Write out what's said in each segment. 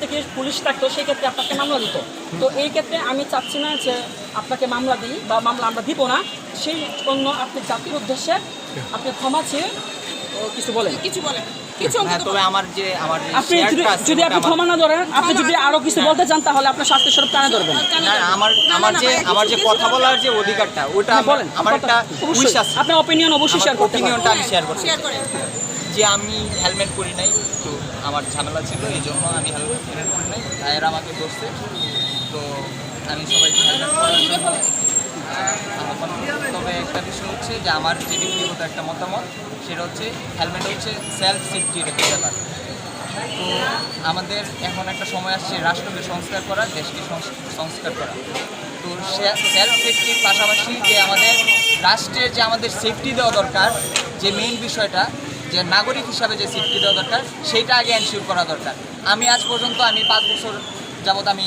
থেকে পুলিশ থাকতো সেই ক্ষেত্রে আপনাকে মামলা দিত। তো এই ক্ষেত্রে আমি চাচ্ছি না যে আপনাকে মামলা দিই বা মামলা আমরা দিব না। সেই জন্য আপনি জাতির উদ্দেশ্যে আপনি ক্ষমা চেয়ে কিছু বলেন। কিছু বলেন। হ্যাঁ অন্তত তবে আমার যে আপনি যদি আপনি ক্ষমা না ধরেন আপনি যদি আরও কিছু বলতে চান তাহলে আপনার শাস্তি স্বরূপ টানে ধরবেন। আমার আমার যে আমার যে কথা বলার যে অধিকারটা ওটা আমার- বলেন আমার একটা আপনার অপিনিয়ন অবশ্যই শেয়ার করতে আমি শেয়ার করেন। যে আমি হেলমেট পরি নাই তো আমার ঝামেলা ছিল এই জন্য আমি হেলমেট পরি নাই ভাইয়েরা আমাকে বসছে তো আমি সবাইকে হেলমেট পরার জন্য তবে একটা বিষয় হচ্ছে যে আমার যে ব্যক্তিগত একটা মতামত সেটা হচ্ছে হেলমেট হচ্ছে সেলফ সেফটির একটা ব্যাপার। তো আমাদের এখন একটা সময় আসছে রাষ্ট্রকে সংস্কার করা দেশকে সংস- সংস্কার করা। তো সেলফ সেফটির পাশাপাশি যে আমাদের রাষ্ট্রের যে আমাদের সেফটি দেওয়া দরকার যে মেইন বিষয়টা যে নাগরিক হিসাবে যে সেফটি দেওয়া দরকার, সেইটা আগে এনশিওর করা দরকার। আমি আজ পর্যন্ত, আমি পাঁচ বছর যাবত আমি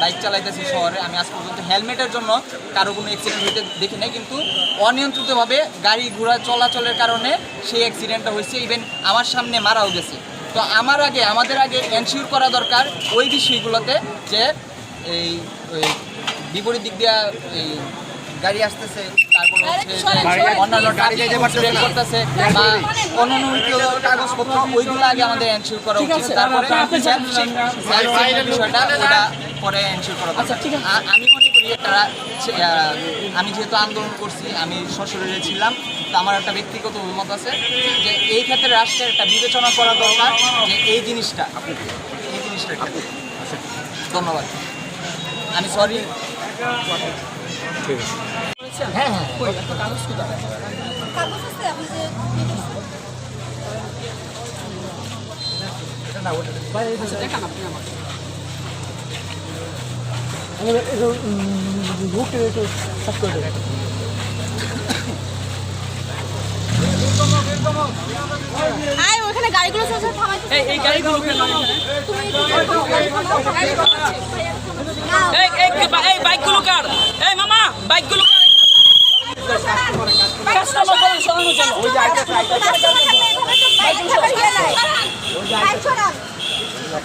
বাইক চালাইতেছি শহরে। আমি আজ পর্যন্ত হেলমেটের জন্য কারও কোনো অ্যাক্সিডেন্ট হইতে দেখি নাই, কিন্তু অনিয়ন্ত্রিতভাবে গাড়ি ঘোড়া চলাচলের কারণে সেই অ্যাক্সিডেন্টটা হয়েছে। ইভেন আমার সামনে মারাও গেছে। তো আমার আগে, আমাদের আগে এনশিওর করা দরকার ওই বিষয়গুলোতে যে এই বিপরীত দিক দিয়ে এই গাড়ি আসতেছে তারপর অন্যান্য ট্রাফিক ব্রেক করতেছে বা কাগজপত্র ওইগুলো আগে আমাদের এনশিওর করা উচিত। আছে, তারপরে আপনি self- self safety বিষয়টা ওটা পরে এনশিওর করা আচ্ছা, ঠিক আছে। আমি মনে করি তারা আমি যেহেতু আন্দোলন করছি আমি সশরীরে ছিলাম তো আমার একটা ব্যক্তিগত অভিমত আছে যে এই ক্ষেত্রে রাষ্ট্রের একটা বিবেচনা করা দরকার যে এই জিনিসটা এই জিনিসটা ধন্যবাদ। আমি সরি হ্যাঁ হ্যাঁ একটা কাগজ কোথায় কাগজ আছে আপনি যে আচ্ছা আয় ওখানে গাড়িগুলো এই এই গাড়িগুলো এই বাইকগুলো কার এই মামা বাইকগুলো কার কাস্টমার বলেন সরানোর জন্য কাস্টমার থাকলে এভাবে তো বাইক থাকার ইয়ে নাই। বাইক সরান। গাড়ি নিয়ে আসলে গাড়ির মধ্যে কাগজটা নিয়ে আসছে। চেক না করে আপনি ভাবছেন, এইটা লাগবে না। লেখা বলে আপনারা চেক করবেন, আপনি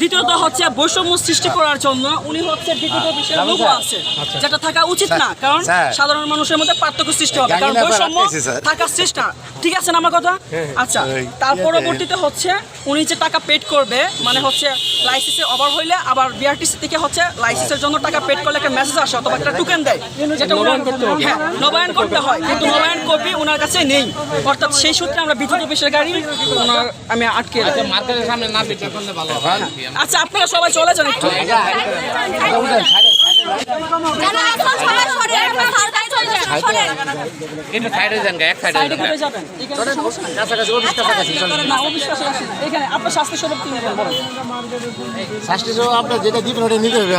দ্বিতীয়ত হচ্ছে বৈষম্য সৃষ্টি করার জন্য উনি হচ্ছে ডিজিটাল বিষয়ে লোগো আছে যেটা থাকা উচিত না কারণ সাধারণ মানুষের মধ্যে পার্থক্য সৃষ্টি হবে কারণ বৈষম্য থাকার চেষ্টা। ঠিক আছে না আমার কথা? আচ্ছা তার পরবর্তীতে হচ্ছে উনি যে টাকা পেড করবে মানে হচ্ছে লাইসেন্সের ওভার হইলে আবার বিআরটিসি থেকে হচ্ছে লাইসেন্সের জন্য টাকা পেড করলে একটা মেসেজ আসে অথবা একটা টোকেন দেয় যেটা নবায়ন করতে হবে। হ্যাঁ নবায়ন করতে হয় কিন্তু নবায়ন কপি ওনার কাছে নেই। অর্থাৎ সেই সূত্রে আমরা বিদ্যুৎ অফিসের গাড়ি ওনার আমি আটকে। আচ্ছা আপনারা সবাই চলে যান একটু যারা আপনারা সবাই চলে যান, একটু কিন্তু সাইডে যান এক সাইডে যাবেন এখানে আপনার স্বাস্থ্য বলেন শাস্তি আপনার যেটা দিবেন ওটা নিতে হবে